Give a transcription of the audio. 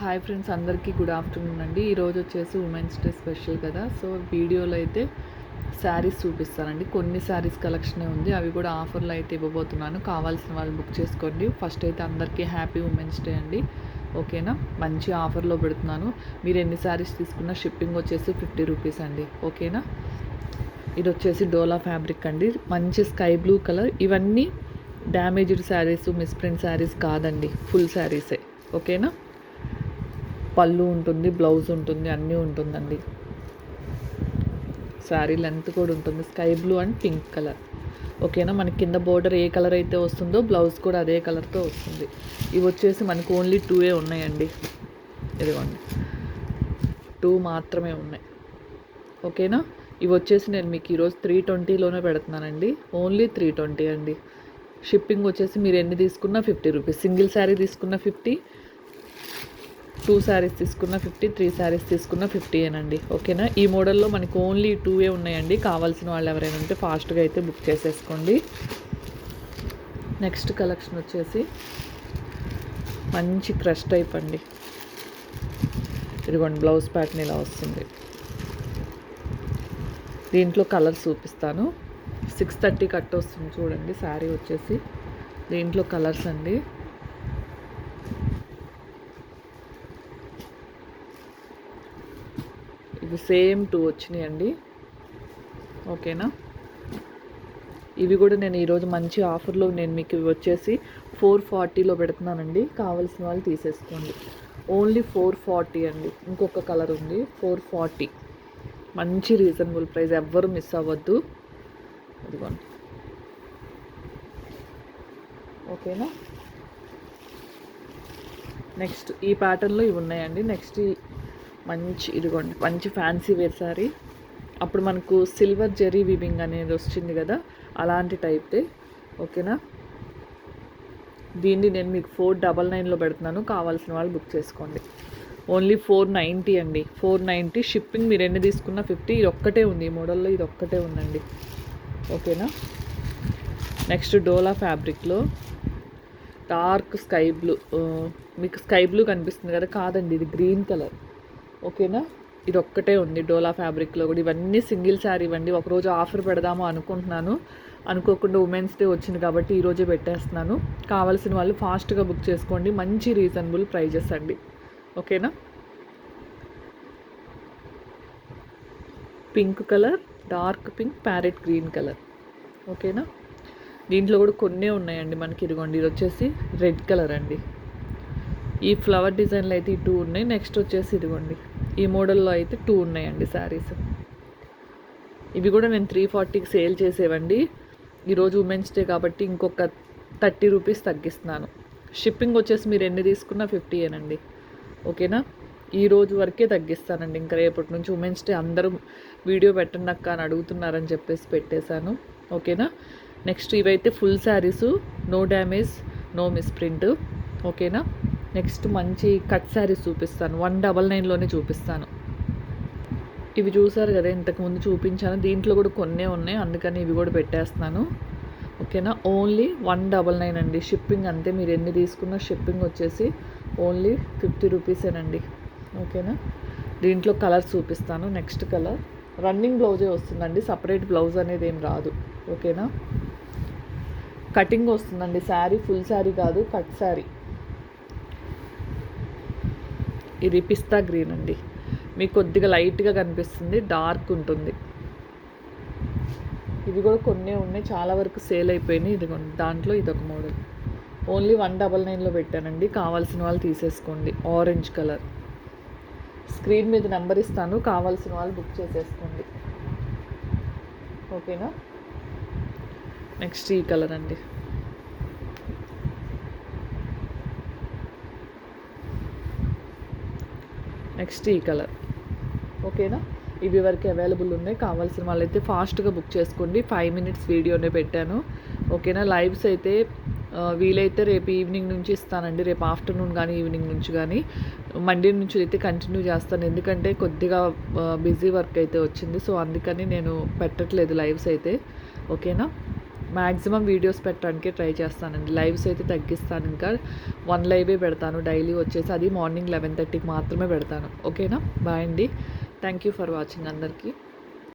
Hi friends అందరికీ good afternoon అండి. ఈరోజు వచ్చేసి ఉమెన్స్ డే స్పెషల్ కదా. సో వీడియోలో అయితే శారీస్ చూపిస్తానండి. కొన్ని శారీస్ కలెక్షనే ఉంది. అవి కూడా ఆఫర్లో అయితే ఇవ్వబోతున్నాను. కావాల్సిన వాళ్ళు బుక్ చేసుకోండి. ఫస్ట్ అయితే అందరికీ హ్యాపీ ఉమెన్స్ డే అండి. ఓకేనా మంచి ఆఫర్లో పెడుతున్నాను. మీరు ఎన్ని శారీస్ తీసుకున్నా షిప్పింగ్ వచ్చేసి ఫిఫ్టీ రూపీస్ అండి. ఓకేనా ఇది వచ్చేసి డోలా ఫ్యాబ్రిక్ అండి. మంచి స్కై బ్లూ కలర్ ఇవన్నీ డ్యామేజ్డ్ శారీస్ మిస్ప్రింట్ శారీస్ కాదండి. ఫుల్ శారీసే ఓకేనా పళ్ళు ఉంటుంది బ్లౌజ్ ఉంటుంది అన్నీ ఉంటుందండి. శారీ లెంత్ కూడా ఉంటుంది sky blue and pink colour. ఓకేనా? మనకి కింద బోర్డర్ ఏ కలర్ అయితే వస్తుందో బ్లౌజ్ కూడా అదే కలర్తో వస్తుంది. ఇవి వచ్చేసి మనకు ఓన్లీ టూ ఉన్నాయండి. ఇదిగోండి. టూ మాత్రమే ఉన్నాయి. ఓకేనా? ఇవి వచ్చేసి నేను మీకు ఈరోజు త్రీ ట్వంటీలోనే పెడుతున్నానండి. ఓన్లీ త్రీ ట్వంటీ అండి. షిప్పింగ్ వచ్చేసి మీరు ఎన్ని తీసుకున్నా ఫిఫ్టీ రూపీస్ సింగిల్ శారీ తీసుకున్న ఫిఫ్టీ టూ శారీస్ తీసుకున్న ఫిఫ్టీ త్రీ శారీస్ తీసుకున్న ఫిఫ్టీ ఏనండి. ఓకేనా? ఈ మోడల్లో మనకి ఓన్లీ టూ ఉన్నాయండి. కావాల్సిన వాళ్ళు ఎవరైనా ఉంటే ఫాస్ట్గా అయితే బుక్ చేసేసుకోండి. నెక్స్ట్ కలెక్షన్ వచ్చేసి మంచి క్రష్ టైప్ అండి. ఇదిగోండి బ్లౌజ్ ప్యాటర్న్ ఇలా వస్తుంది. దీంట్లో కలర్స్ చూపిస్తాను. సిక్స్ థర్టీ కట్ వస్తుంది చూడండి శారీ వచ్చేసి. దీంట్లో కలర్స్ అండి. ఇవి సేమ్ టూ వచ్చినాయండి. ఓకేనా? ఇవి కూడా నేను ఈరోజు మంచి ఆఫర్లో నేను మీకు ఇవి వచ్చేసి ఫోర్ ఫార్టీలో పెడుతున్నానండి. కావాల్సిన వాళ్ళు తీసేసుకోండి. ఓన్లీ ఫోర్ ఫార్టీ అండి. ఇంకొక కలర్ ఉంది. Four forty. మంచి రీజనబుల్ ప్రైస్. ఎవ్వరు మిస్ అవ్వద్దు. అదిగోండి ఓకేనా? నెక్స్ట్ ఈ ప్యాటర్న్లో ఇవి ఉన్నాయండి. నెక్స్ట్ మంచి ఇదిగోండి మంచి ఫ్యాన్సీ వేర్ అప్పుడు మనకు సిల్వర్ జెరీ వివింగ్ అనేది వచ్చింది కదా అలాంటి టైప్దే ఓకేనా దీన్ని నేను మీకు ఫోర్ డబల్ నైన్లో పెడుతున్నాను కావాల్సిన వాళ్ళు బుక్ చేసుకోండి. ఓన్లీ ఫోర్ నైంటీ అండి. ఫోర్ నైంటీ షిప్పింగ్ మీరు ఎన్ని తీసుకున్నా ఫిఫ్టీ ఇది ఒక్కటే ఉంది. ఈ మోడల్లో ఇది ఒక్కటే ఉందండి. ఓకేనా నెక్స్ట్ డోలా ఫ్యాబ్రిక్లో డార్క్ స్కై బ్లూ మీకు స్కై బ్లూ కనిపిస్తుంది కదా కాదండి ఇది గ్రీన్ కలర్ ఓకేనా? ఇది ఒక్కటే ఉంది డోలా ఫ్యాబ్రిక్లో కూడా. ఇవన్నీ సింగిల్ శారీ ఇవ్వండి ఒకరోజు ఆఫర్ పెడదాము అనుకుంటున్నాను. అనుకోకుండా ఉమెన్స్ డే వచ్చింది కాబట్టి ఈరోజే పెట్టేస్తున్నాను. కావాల్సిన వాళ్ళు ఫాస్ట్గా బుక్ చేసుకోండి. మంచి రీజనబుల్ ప్రైజెస్ అండి. ఓకేనా? Pink colour dark pink parrot green colour. ఓకేనా? దీంట్లో కూడా కొన్నే ఉన్నాయండి మనకి. ఇదిగోండి ఇది వచ్చేసి రెడ్ కలర్ అండి. ఈ ఫ్లవర్ డిజైన్లు అయితే ఈ టూ ఉన్నాయి. నెక్స్ట్ వచ్చేసి ఇదిగోండి. ఈ మోడల్లో అయితే టూ ఉన్నాయండి శారీస్ ఇవి కూడా నేను త్రీ ఫార్టీకి సేల్ చేసేవండి. ఈరోజు ఉమెన్స్ డే కాబట్టి ఇంకొక థర్టీ రూపీస్ తగ్గిస్తున్నాను. షిప్పింగ్ వచ్చేసి మీరు ఎన్ని తీసుకున్నా ఫిఫ్టీ ఏనండి. ఓకేనా? ఈ రోజు వరకే తగ్గిస్తానండి. ఇంకా రేపటి నుంచి ఉమెన్స్ డే అందరూ వీడియో పెట్టండి అక్క అని అడుగుతున్నారని చెప్పేసి పెట్టేశాను. ఓకేనా? నెక్స్ట్ ఇవైతే full saris no damage no misprint ఓకేనా? నెక్స్ట్ మంచి కట్ శారీస్ చూపిస్తాను. వన్ డబల్ నైన్లోనే చూపిస్తాను. ఇవి చూసారు కదా ఇంతకుముందు చూపించాను. దీంట్లో కూడా కొన్నే ఉన్నాయి అందుకని ఇవి కూడా పెట్టేస్తున్నాను. ఓకేనా? ఓన్లీ వన్ డబల్ నైన్ అండి. షిప్పింగ్ అంతే. మీరు ఎన్ని తీసుకున్నా షిప్పింగ్ వచ్చేసి ఓన్లీ ఫిఫ్టీ రూపీసేనండి ఓకేనా? దీంట్లో కలర్ చూపిస్తాను. Next colour. రన్నింగ్ బ్లౌజే వస్తుందండి. సపరేట్ బ్లౌజ్ అనేది ఏం రాదు. ఓకేనా? కటింగ్ వస్తుందండి. శారీ ఫుల్ శారీ కాదు కట్ శారీ. ఇది పిస్తా గ్రీన్ అండి. మీకు కొద్దిగా లైట్గా కనిపిస్తుంది డార్క్ ఉంటుంది. ఇవి కూడా కొన్ని ఉన్నాయి చాలా వరకు సేల్ అయిపోయినాయి. ఇది దాంట్లో ఇది ఒక మోడల్. ఓన్లీ వన్ డబల్ నైన్లో పెట్టానండి. కావాల్సిన వాళ్ళు తీసేసుకోండి ఆరెంజ్ కలర్. స్క్రీన్ మీద నెంబర్ ఇస్తాను కావాల్సిన వాళ్ళు బుక్ చేసేసుకోండి. ఓకేనా? నెక్స్ట్ ఈ కలర్ అండి. నెక్స్ట్ ఈ కలర్ ఓకేనా ఇవి వరకు అవైలబుల్ ఉన్నాయి. కావాల్సిన వాళ్ళైతే ఫాస్ట్గా బుక్ చేసుకోండి. ఫైవ్ మినిట్స్ వీడియోనే పెట్టాను. ఓకేనా లైవ్స్ అయితే వీలైతే రేపు ఈవినింగ్ నుంచి ఇస్తానండి. రేపు ఆఫ్టర్నూన్ కానీ ఈవినింగ్ నుంచి కానీ మండే నుంచి అయితే కంటిన్యూ చేస్తాను. ఎందుకంటే కొద్దిగా బిజీ వర్క్ అయితే వచ్చింది. సో అందుకని నేను పెట్టట్లేదు లైవ్స్ అయితే. ఓకేనా మ్యాక్సిమం వీడియోస్ పెట్టడానికి ట్రై చేస్తానండి. లైవ్స్ అయితే తగ్గిస్తాను ఇంకా. వన్ లైవే పెడతాను. డైలీ వచ్చేసి అది మార్నింగ్ లెవెన్ థర్టీకి మాత్రమే పెడతాను. ఓకేనా? బాయ్ అండి. థ్యాంక్ యూ ఫర్ వాచింగ్ అందరికీ.